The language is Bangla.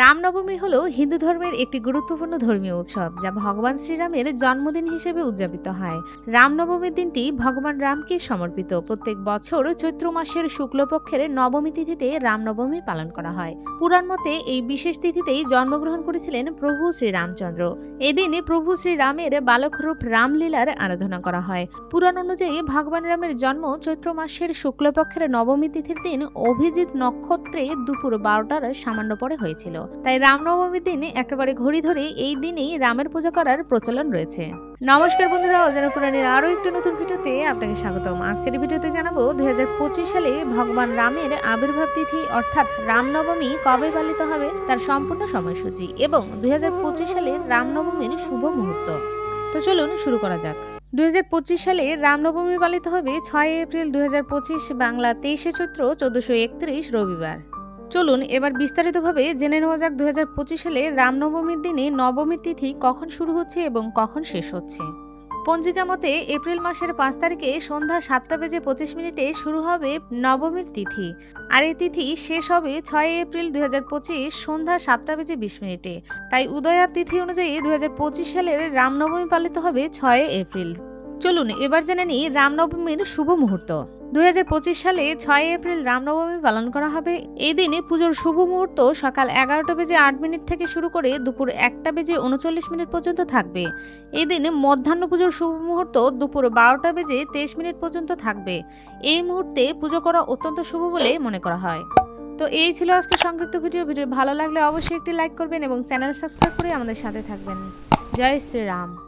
রামনবমী হলো হিন্দু ধর্মের একটি গুরুত্বপূর্ণ ধর্মীয় উৎসব, যা ভগবান শ্রীরামের জন্মদিন হিসেবে উদযাপিত হয়। রামনবমীর দিনটি ভগবান রামকে সমর্পিত। প্রত্যেক বছর চৈত্র মাসের শুক্লপক্ষের নবমী তিথিতে রামনবমী পালন করা হয়। পুরাণ মতে এই বিশেষ তিথিতেই জন্মগ্রহণ করেছিলেন প্রভু শ্রীরামচন্দ্র। এদিনে প্রভু শ্রীরামের বালকরূপ রামলীলার আরাধনা করা হয়। পুরাণ অনুযায়ী ভগবান রামের জন্ম চৈত্র মাসের শুক্লপক্ষের নবমী তিথির দিন অভিজিৎ নক্ষত্রে দুপুর বারোটার সামান্য পরে হয়েছিল। তাই রামনবমীর দিন একেবারে ঘড়ি ধরে এই দিনেই রামের পূজা করার প্রচলন রয়েছে। নমস্কার বন্ধুরা, অজানা পুরাণের আরও একটি নতুন ভিডিওতে আপনাকে স্বাগতম। আজকের ভিডিওতে জানাব দুই সালে ভগবান রামের আবির্ভাব তিথি, অর্থাৎ রামনবমী কবে পালিত হবে তার সম্পূর্ণ সময়সূচি এবং দুই হাজার পঁচিশ সালের রামনবমীর শুভ মুহূর্ত। তো চলুন শুরু করা যাক। দুই হাজার পঁচিশ সালে রামনবমী পালিত হবে ছয় এপ্রিল দুই হাজার পঁচিশ, বাংলা তেইশে চৈত্র চোদ্দশো রবিবার। চলুন এবার বিস্তারিতভাবে জেনে নেওয়া যাক দুই হাজার পঁচিশ সালে রামনবমীর দিনে নবমী তিথি কখন শুরু হচ্ছে এবং কখন শেষ হচ্ছে। পঞ্জিকা মতে এপ্রিল মাসের পাঁচ তারিখে সন্ধ্যা সাতটা বেজে পঁচিশ মিনিটে শুরু হবে নবমীর তিথি। আর এই তিথি শেষ হবে ছয় এপ্রিল দুই হাজার পঁচিশ সন্ধ্যা সাতটা বেজে বিশ মিনিটে। তাই উদয়ার তিথি অনুযায়ী দুই হাজার পঁচিশ সালের রামনবমী পালিত হবে ছয় এপ্রিল। চলুন, এবার জেনে নিই রামনবমীর শুভ মুহূর্ত। দু হাজার পঁচিশ সালে ছয় এপ্রিল রামনবমী পালন করা হবে। এই দিনে পুজোর শুভ মুহূর্ত সকাল এগারোটা বেজে আট মিনিট থেকে শুরু করে দুপুর একটা বেজে উনচল্লিশ মিনিট পর্যন্ত থাকবে। এই দিনে মধ্যাহ্ন পুজোর শুভ মুহূর্ত দুপুর বারোটা বেজে তেইশ মিনিট পর্যন্ত থাকবে। এই মুহূর্তে পুজো করা অত্যন্ত শুভ বলে মনে করা হয়। তো এই ছিল আজকে সংক্ষিপ্ত ভিডিও। ভিডিও ভালো লাগলে অবশ্যই একটি লাইক করবেন এবং চ্যানেল সাবস্ক্রাইব করে আমাদের সাথে থাকবেন। জয় শ্রীরাম।